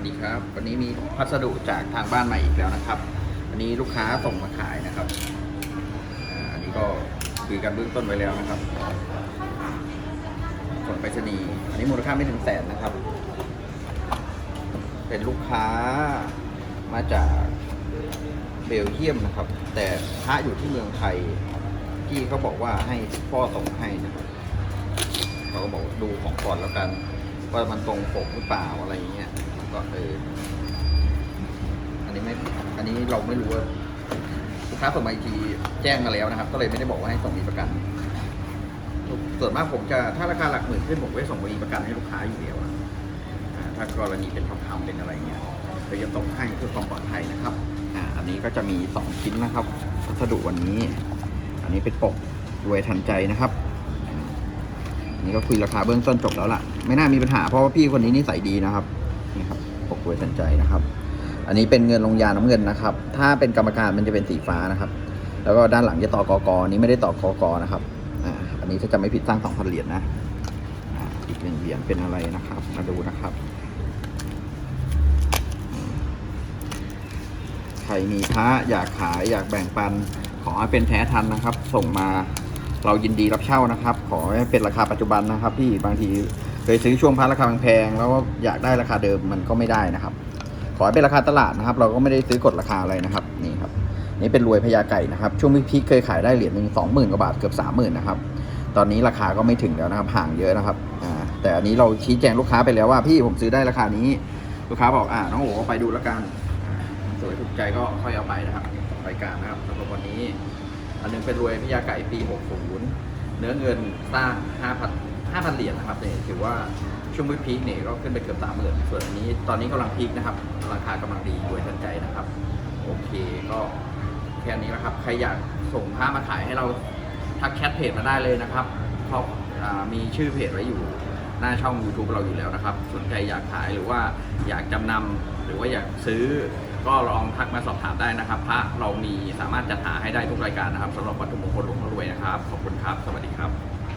วัสดีครับ วันนี้มีพัสดุจากทางบ้านใหม่อีกแล้วนะครับ อันนี้ลูกค้าส่งมาขายนะครับอันนี้ก็คุยกันเบื้องต้นไว้แล้วนะครับส่งไปรษณีย์อันนี้มูลค่าไม่ถึงแสนนะครับ เป็นลูกค้ามาจากเบลเยียมนะครับ แต่พระอยู่ที่เมืองไทยพี่เขาบอกว่าให้พ่อส่งให้นะครับเขาก็บอกดูของก่อนแล้วกันว่ามันตรงปกหรือเปล่าอะไรอย่างเงี้ย ก็เอออันนี้ไม่ อันนี้เราไม่รู้ว่าลูกค้าส่งมาอีกทีแจ้งมาแล้วนะครับ ก็เลยไม่ได้บอกว่าให้ส่งมีประกันส่วนมากผมจะถ้าราคาหลักหมื่นขึ้นผมก็จะส่งมีประกันให้ลูกค้าอยู่แล้วอะถ้ากรณีเป็นทองคำเป็นอะไรเงี้ยก็จะส่งให้เพื่อความปลอดภัยนะครับอ่าอันนี้ก็จะมีสองชิ้นนะครับวัสดุวันนี้ อันนี้เป็นปกรวยทันใจนะครับนี่ก็คุยราคาเบื้องต้นจบแล้วล่ะ ไม่น่ามีปัญหาเพราะว่าพี่คนนี้นิสัยดีนะครับ นี่ครับปกรวยทันใจนะครับ อันนี้เป็นเงินลงยาน้ำเงินนะครับ ถ้าเป็นกรรมการมันจะเป็นสีฟ้านะครับ แล้วก็ด้านหลังจะต่อกกอนี้ไม่ได้ต่อกกอนะครับอ่าอันนี้ถ้าจะไม่ผิดสร้างสองพันเหรียญนะอีกหนึ่งเหรียญเป็นอะไรนะครับ มาดูนะครับ ใครมีพระอยากขายอยากแบ่งปัน ขอให้เป็นแท้ทันนะครับ ส่งมาเรายินดีรับเช่านะครับ ขอให้เป็นราคาปัจจุบันนะครับ พี่บางที เคยซื้อช่วงพระราคาแพงแล้วก็อยากได้ราคาเดิมมันก็ไม่ได้นะครับ ขอให้เป็นราคาตลาดนะครับ เราก็ไม่ได้ซื้อกดราคาอะไรนะครับนี่ครับนี่เป็นรวยพญาไก่นะครับ ช่วงพีคเคยขายได้เหรียญหนึ่งสองหมื่นกว่าบาทเกือบสามหมื่นนะครับตอนนี้ราคาก็ไม่ถึงแล้วนะครับห่างเยอะนะครับอ่าแต่อันนี้เราชี้แจงลูกค้าไปแล้วว่าพี่ผมซื้อได้ราคานี้ ลูกค้าบอกอ่าน้องโอ๋ไปดูแล้วกันสวยถูกใจก็ค่อยเอาไปนะครับรายการนะครับสำหรับวันนี้ อันหนึงเป็นรวยพญาไก่ปี 60 เนื้อเงินสร้าง 5,000 5,000 เหรียญนะครับเนี่ยถือว่าช่วงวิพีคเนี่ยก็ขึ้นไปเกือบ30,000ส่วนอันนี้ตอนนี้กำลังพีคนะครับ ราคากำลังดีรวยทันใจนะครับ โอเคก็แค่นี้นะครับ ใครอยากส่งผ้ามาขายให้เราทักแชทเพจมาได้เลยนะครับเพราะมีชื่อเพจไว้อยู่หน้าช่อง YouTube เราอยู่แล้วนะครับ สนใจอยากขายหรือว่าอยากจำนำหรือว่าอยากซื้อก็ลองทักมาสอบถามได้นะครับพระเรามีสามารถจัดหาให้ได้ทุกรายการนะครับสำหรับวัตถุมงคลหลวงพ่อรวยนะครับ ขอบคุณครับ สวัสดีครับ